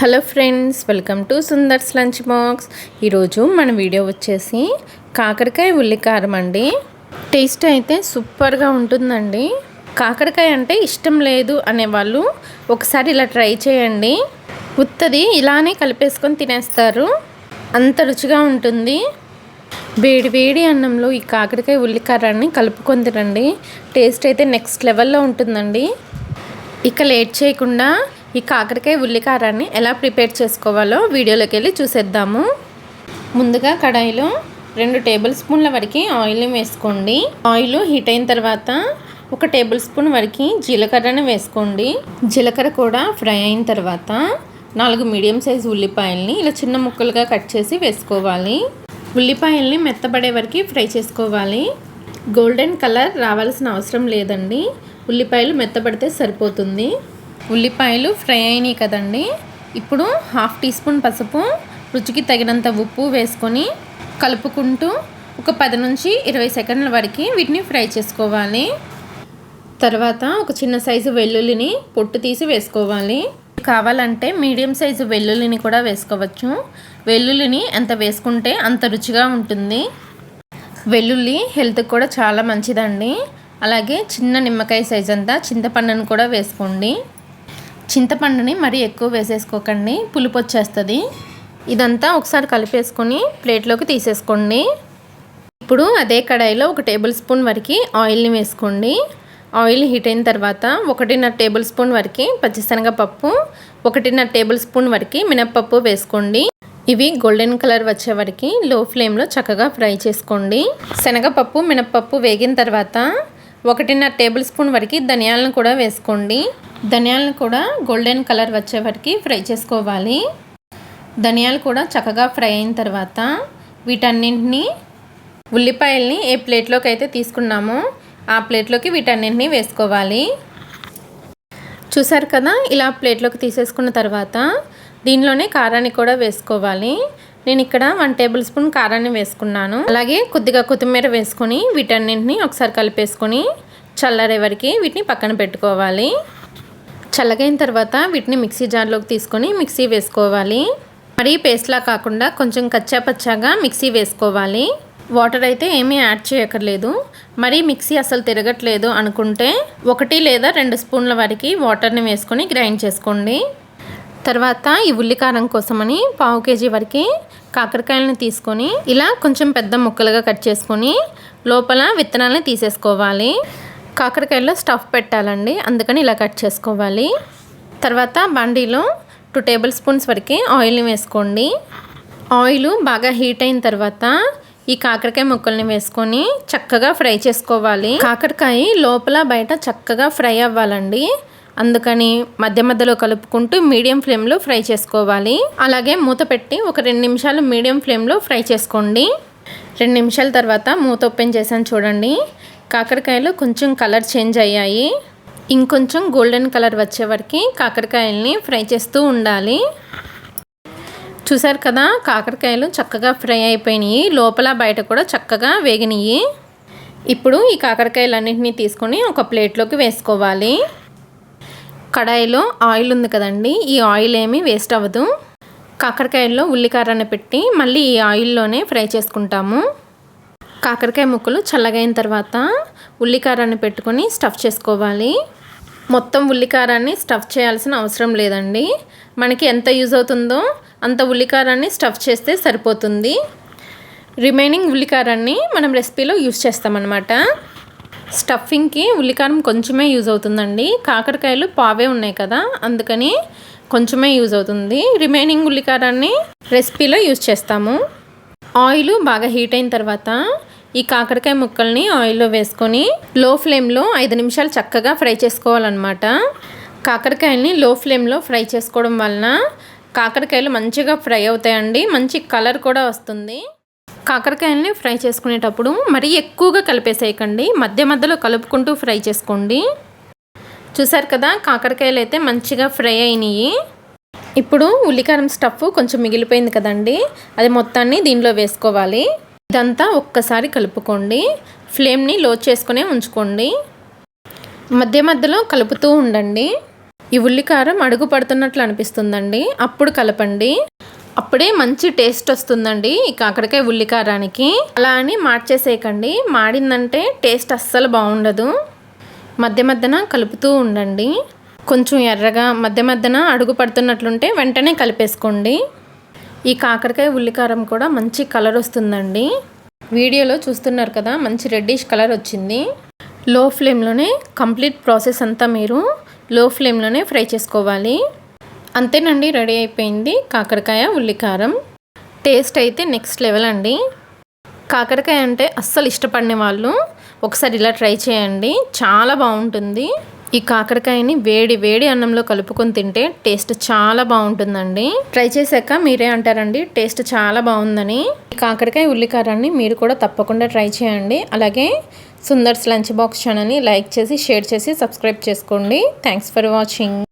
Hello friends welcome to Sundar's lunch box. ఈరోజు మన video వచ్చేసి కాకరకాయ ఉల్లికారం అండి. టేస్ట్ అయితే సూపర్గా ఉంటుందండి. కాకరకాయ అంటే ఇష్టం లేదు అనేవాళ్ళు ఒకసారి ఇలా ట్రై చేయండి. ఉత్తది ఇలానే కలిపేసుకొని తినేస్తారు. అంత రుచిగా ఉంటుంది. వేడి వేడి అన్నంలో ఈ కాకరకాయ ఉల్లికారాన్ని కలుపుకొని తినండి. టేస్ట్ అయితే నెక్స్ట్ లెవెల్లో ఉంటుందండి. ఇక లేట్ చేయకుండా ఈ కాకరకాయ ఉల్లికారాన్ని ఎలా ప్రిపేర్ చేసుకోవాలో వీడియోలోకి వెళ్ళి చూసేద్దాము. ముందుగా కడాయిలో రెండు టేబుల్ స్పూన్ల వరకు ఆయిల్ని వేసుకోండి. ఆయిల్ హీట్ అయిన తర్వాత ఒక టేబుల్ స్పూన్ వరకు జీలకర్రని వేసుకోండి. జీలకర్ర కూడా ఫ్రై అయిన తర్వాత నాలుగు మీడియం సైజ్ ఉల్లిపాయల్ని ఇలా చిన్న ముక్కలుగా కట్ చేసి వేసుకోవాలి. ఉల్లిపాయల్ని మెత్తబడే వరకు ఫ్రై చేసుకోవాలి. గోల్డెన్ కలర్ రావాల్సిన అవసరం లేదండి. ఉల్లిపాయలు మెత్తబడితే సరిపోతుంది. ఉల్లిపాయలు ఫ్రై అయినాయి కదండి. ఇప్పుడు హాఫ్ టీ స్పూన్ పసుపు రుచికి తగినంత ఉప్పు వేసుకొని కలుపుకుంటూ ఒక పది నుంచి ఇరవై సెకండ్ల వరకు వీటిని ఫ్రై చేసుకోవాలి. తర్వాత ఒక చిన్న సైజు వెల్లుల్లిని పొట్టు తీసి వేసుకోవాలి. కావాలంటే మీడియం సైజు వెల్లుల్లిని కూడా వేసుకోవచ్చు. వెల్లుల్లిని ఎంత వేసుకుంటే అంత రుచిగా ఉంటుంది. వెల్లుల్లి హెల్త్కి కూడా చాలా మంచిదండి. అలాగే చిన్న నిమ్మకాయ సైజ్ అంతా చింతపండును కూడా వేసుకోండి. చింతపండుని మరీ ఎక్కువ వేసేసుకోకండి పులుపు వచ్చేస్తుంది ఇదంతా ఒకసారి కలిపేసుకొని ప్లేట్లోకి తీసేసుకోండి. ఇప్పుడు అదే కడాయిలో ఒక టేబుల్ స్పూన్ వరకు ఆయిల్ని వేసుకోండి. ఆయిల్ హీట్ అయిన తర్వాత ఒకటిన్నర టేబుల్ స్పూన్ వరకు పచ్చిశనగపప్పు ఒకటిన్నర టేబుల్ స్పూన్ వరకు మినప్పప్పు వేసుకోండి. ఇవి గోల్డెన్ కలర్ వచ్చే వరకు లో ఫ్లేమ్లో చక్కగా ఫ్రై చేసుకోండి. శనగపప్పు మినప్పప్పు వేగిన తర్వాత ఒకటిన్నర టేబుల్ స్పూన్ వరకు ధనియాలను కూడా వేసుకోండి. ధనియాలను కూడా గోల్డెన్ కలర్ వచ్చే వరకు ఫ్రై చేసుకోవాలి. ధనియాలు కూడా చక్కగా ఫ్రై అయిన తర్వాత వీటన్నింటినీ ఉల్లిపాయల్ని ఏ ప్లేట్లోకి అయితే తీసుకున్నామో ఆ ప్లేట్లోకి వీటన్నింటినీ వేసుకోవాలి. చూసారు కదా? ఇలా ప్లేట్లోకి తీసేసుకున్న తర్వాత దీనిలోనే కారాన్ని కూడా వేసుకోవాలి. నేను ఇక్కడ వన్ టేబుల్ స్పూన్ కారాన్ని వేసుకున్నాను. అలాగే కొద్దిగా కొత్తిమీర వేసుకొని వీటన్నింటిని ఒకసారి కలిపేసుకొని చల్లరే వరకు వీటిని పక్కన పెట్టుకోవాలి. చల్లగైన తర్వాత వీటిని మిక్సీ జార్లోకి తీసుకొని మిక్సీ వేసుకోవాలి. మరీ పేస్ట్లా కాకుండా కొంచెం కచ్చా పచ్చాగా మిక్సీ వేసుకోవాలి. వాటర్ అయితే ఏమీ యాడ్ చేయక్కర్లేదు. మరీ మిక్సీ అసలు తిరగట్లేదు అనుకుంటే ఒకటి లేదా రెండు స్పూన్ల వరకు వాటర్ని వేసుకొని గ్రైండ్ చేసుకోండి. తర్వాత ఈ ఉల్లికారం కోసమని పావు కేజీ వరకు కాకరకాయలను తీసుకొని ఇలా కొంచెం పెద్ద ముక్కలుగా కట్ చేసుకొని లోపల విత్తనాలని తీసేసుకోవాలి. కాకరకాయలో స్టఫ్ పెట్టాలండి అందుకని ఇలా కట్ చేసుకోవాలి. తర్వాత బండిలో టూ టేబుల్ స్పూన్స్ వరకు ఆయిల్ని వేసుకోండి. ఆయిల్ బాగా హీట్ అయిన తర్వాత ఈ కాకరకాయ ముక్కల్ని వేసుకొని చక్కగా ఫ్రై చేసుకోవాలి. కాకరకాయ లోపల బయట చక్కగా ఫ్రై అవ్వాలండి. అందుకని మధ్య మధ్యలో కలుపుకుంటూ మీడియం ఫ్లేమ్లో ఫ్రై చేసుకోవాలి. అలాగే మూత పెట్టి ఒక రెండు నిమిషాలు మీడియం ఫ్లేమ్లో ఫ్రై చేసుకోండి. రెండు నిమిషాల తర్వాత మూత ఓపెన్ చేశాను చూడండి. కాకరకాయలు కొంచెం కలర్ చేంజ్ అయ్యాయి. ఇంకొంచెం గోల్డెన్ కలర్ వచ్చే వరకు కాకరకాయల్ని ఫ్రై చేస్తూ ఉండాలి. చూసారు కదా కాకరకాయలు చక్కగా ఫ్రై అయిపోయినాయి. లోపల బయట కూడా చక్కగా వేగినాయి. ఇప్పుడు ఈ కాకరకాయలన్నింటినీ తీసుకొని ఒక ప్లేట్లోకి వేసుకోవాలి. కడాయిలో ఆయిల్ ఉంది కదండి ఈ ఆయిల్ ఏమీ వేస్ట్ అవ్వదు. కాకరకాయల్లో ఉల్లికారాన్ని పెట్టి మళ్ళీ ఈ ఆయిల్లోనే ఫ్రై చేసుకుంటాము. కాకరకాయ ముక్కలు చల్లగైన తర్వాత ఉల్లికారాన్ని పెట్టుకొని స్టఫ్ చేసుకోవాలి. మొత్తం ఉల్లికారాన్ని స్టఫ్ చేయాల్సిన అవసరం లేదండి. మనకి ఎంత యూజ్ అవుతుందో అంత ఉల్లికారాన్ని స్టఫ్ చేస్తే సరిపోతుంది. రిమైనింగ్ ఉల్లికారాన్ని మనం రెసిపీలో యూజ్ చేస్తామన్నమాట. స్టఫింగ్కి ఉల్లికారం కొంచెమే యూజ్ అవుతుందండి. కాకరకాయలు పావే ఉన్నాయి కదా అందుకని కొంచెమే యూజ్ అవుతుంది. రిమైనింగ్ ఉల్లికారాన్ని రెసిపీలో యూజ్ చేస్తాము. ఆయిల్ బాగా హీట్ అయిన తర్వాత ఈ కాకరకాయ ముక్కల్ని ఆయిల్లో వేసుకొని లో ఫ్లేమ్లో ఐదు నిమిషాలు చక్కగా ఫ్రై చేసుకోవాలన్నమాట. కాకరకాయల్ని లో ఫ్లేమ్లో ఫ్రై చేసుకోవడం వలన కాకరకాయలు మంచిగా ఫ్రై అవుతాయండి. మంచి కలర్ కూడా వస్తుంది. కాకరకాయలని ఫ్రై చేసుకునేటప్పుడు మరీ ఎక్కువగా కలిపేసేయకండి. మధ్య మధ్యలో కలుపుకుంటూ ఫ్రై చేసుకోండి. చూసారు కదా కాకరకాయలు అయితే మంచిగా ఫ్రై అయినాయి. ఇప్పుడు ఉల్లికారం స్టఫ్ కొంచెం మిగిలిపోయింది కదండి అది మొత్తాన్ని దీనిలో వేసుకోవాలి. ఇదంతా ఒక్కసారి కలుపుకోండి. ఫ్లేమ్ని లో చేసుకునే ఉంచుకోండి. మధ్య మధ్యలో కలుపుతూ ఉండండి. ఈ ఉల్లికారం అడుగు పడుతున్నట్లు అనిపిస్తుందండి. అప్పుడు కలపండి. అప్పుడే మంచి టేస్ట్ వస్తుందండి. ఈ కాకరకాయ ఉల్లికారానికి. అలా అని మార్చేసేయకండి. మాడిందంటే టేస్ట్ అస్సలు బాగుండదు. మధ్య మధ్యన కలుపుతూ ఉండండి. కొంచెం ఎర్రగా మధ్య మధ్యన అడుగు పడుతున్నట్లుంటే వెంటనే కలిపేసుకోండి. ఈ కాకరకాయ ఉల్లికారం కూడా మంచి కలర్ వస్తుందండి. వీడియోలో చూస్తున్నారు కదా మంచి రెడ్డిష్ కలర్ వచ్చింది. లో ఫ్లేమ్లోనే కంప్లీట్ ప్రాసెస్ అంతా మీరు లో ఫ్లేమ్లోనే ఫ్రై చేసుకోవాలి. అంతేనండి రెడీ అయిపోయింది. కాకరకాయ ఉల్లికారం. టేస్ట్ అయితే నెక్స్ట్ లెవెల్ అండి. కాకరకాయ అంటే అస్సలు ఇష్టపడిన వాళ్ళు ఒకసారి ఇలా ట్రై చేయండి. చాలా బాగుంటుంది. ఈ కాకరకాయని వేడి వేడి అన్నంలో కలుపుకొని తింటే టేస్ట్ చాలా బాగుంటుందండి. ట్రై చేశాక మీరే అంటారండి టేస్ట్ చాలా బాగుందని. ఈ కాకరకాయ ఉల్లికారాన్ని మీరు కూడా తప్పకుండా ట్రై చేయండి. అలాగే సుందర్స్ లంచ్ బాక్స్ ఛానల్ని లైక్ చేసి షేర్ చేసి సబ్స్క్రైబ్ చేసుకోండి. Thanks for watching.